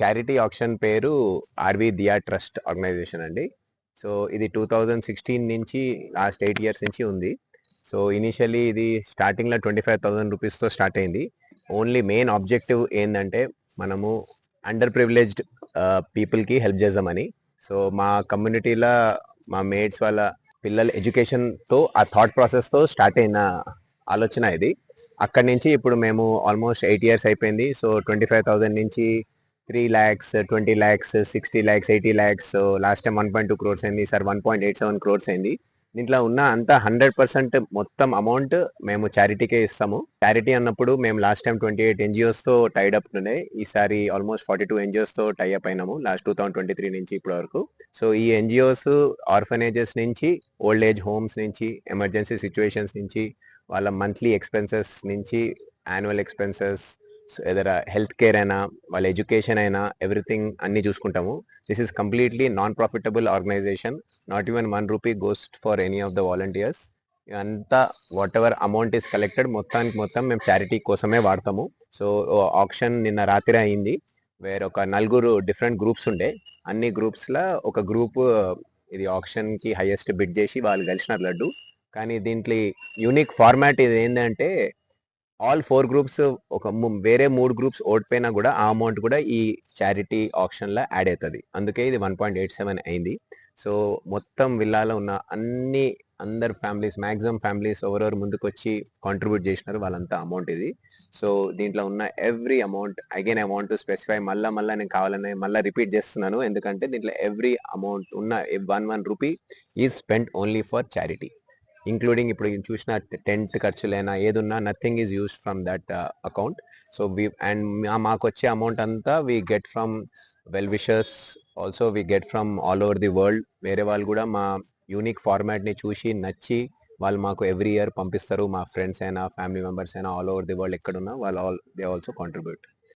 Charity option పేరు Aarvi Diya trust organisation అండి. So ఇది టూ థౌజండ్ సిక్స్టీన్ నుంచి లాస్ట్ ఎయిట్ ఇయర్స్ నుంచి ఉంది. సో ఇనిషియలీ ఇది స్టార్టింగ్లో ట్వంటీ ఫైవ్ థౌసండ్ రూపీస్తో స్టార్ట్ అయింది. ఓన్లీ మెయిన్ ఆబ్జెక్టివ్ ఏంటంటే మనము అండర్ ప్రివిలేజ్డ్ పీపుల్కి హెల్ప్ చేద్దామని. సో మా కమ్యూనిటీలో మా మేట్స్ వాళ్ళ పిల్లల ఎడ్యుకేషన్తో ఆ థాట్ ప్రాసెస్తో స్టార్ట్ అయిన ఆలోచన ఇది. అక్కడి నుంచి ఇప్పుడు మేము ఆల్మోస్ట్ ఎయిట్ ఇయర్స్ అయిపోయింది. సో ట్వంటీ ఫైవ్ థౌసండ్ నుంచి three lakhs twenty lakhs sixty lakhs eighty lakhs last time one point two crores అయింది sir one point eight seven crores అయింది. దీంట్లో ఉన్న అంత హండ్రెడ్ పర్సెంట్ మొత్తం అమౌంట్ మేము చారిటీకే ఇస్తాము. చారిటీ అన్నప్పుడు మేము లాస్ట్ టైం ట్వంటీ ఎయిట్ ఎన్జిఓస్తో టైడప్ ఉండే. ఈసారి ఆల్మోస్ట్ ఫార్టీ టూ ఎన్జిఓస్తో tie up అయినాము last two thousand twenty three నుంచి ఇప్పటి వరకు. సో ఈ ఎన్జిఓస్ ఆర్ఫనేజెస్ నుంచి ఓల్డ్ ఏజ్ హోమ్స్ నుంచి ఎమర్జెన్సీ సిచ్యువేషన్స్ నుంచి వాళ్ళ మంత్లీ ఎక్స్పెన్సెస్ నుంచి యాన్యువల్ ఎక్స్పెన్సెస్ ఏదైనా హెల్త్ కేర్ అయినా వాళ్ళ ఎడ్యుకేషన్ అయినా ఎవ్రీథింగ్ అన్ని చూసుకుంటాము. This is completely non profitable organisation not even one rupee goes for any of the volunteers అంతా whatever amount is collected మొత్తానికి మొత్తం మేము చారిటీ కోసమే వాడతాము. సో ఆప్షన్ నిన్న రాత్రి అయింది వేరే ఒక నలుగురు డిఫరెంట్ గ్రూప్స్ ఉండే. అన్ని గ్రూప్స్లో ఒక గ్రూప్ ఇది ఆప్షన్కి హైయెస్ట్ బిడ్ చేసి వాళ్ళు గెలిచినారు లడ్డు. కానీ దీంట్లో యూనిక్ ఫార్మాట్ ఇది ఏంటంటే ఆల్ ఫోర్ గ్రూప్స్ ఒక వేరే మూడు గ్రూప్స్ ఓడిపోయినా కూడా ఆ అమౌంట్ కూడా ఈ చారిటీ ఆప్షన్లో యాడ్ అవుతుంది. అందుకే ఇది వన్ పాయింట్ ఎయిట్ సెవెన్ అయింది. సో మొత్తం విల్లాలో ఉన్న అన్ని అందరు ఫ్యామిలీస్ మ్యాక్సిమం ఫ్యామిలీస్ ఎవరెవరు ముందుకు వచ్చి కాంట్రిబ్యూట్ చేసినారు వాళ్ళంతా అమౌంట్ ఇది. సో దీంట్లో ఉన్న every amount again amount specify మళ్ళీ మళ్ళీ నేను కావాలని మళ్ళీ రిపీట్ చేస్తున్నాను. ఎందుకంటే దీంట్లో ఎవ్రీ అమౌంట్ ఉన్న one one rupee is spend only for charity. Including ఇప్పుడు చూసిన టెంట్ ఖర్చులైనా ఏదున్నా nothing is used from that account so we and మాకు వచ్చే అమౌంట్ అంతా we get from well wishers also we get from all over the world వేరే వాళ్ళు కూడా మా యూనిక్ ఫార్మాట్ని చూసి నచ్చి వాళ్ళు మాకు ఎవ్రీ ఇయర్ పంపిస్తారు. మా ఫ్రెండ్స్ అయినా ఫ్యామిలీ మెంబర్స్ అయినా ఆల్ ఓవర్ ది వరల్డ్ ఎక్కడున్నా వాళ్ళు ఆల్ దే ఆల్సో కాంట్రిబ్యూట్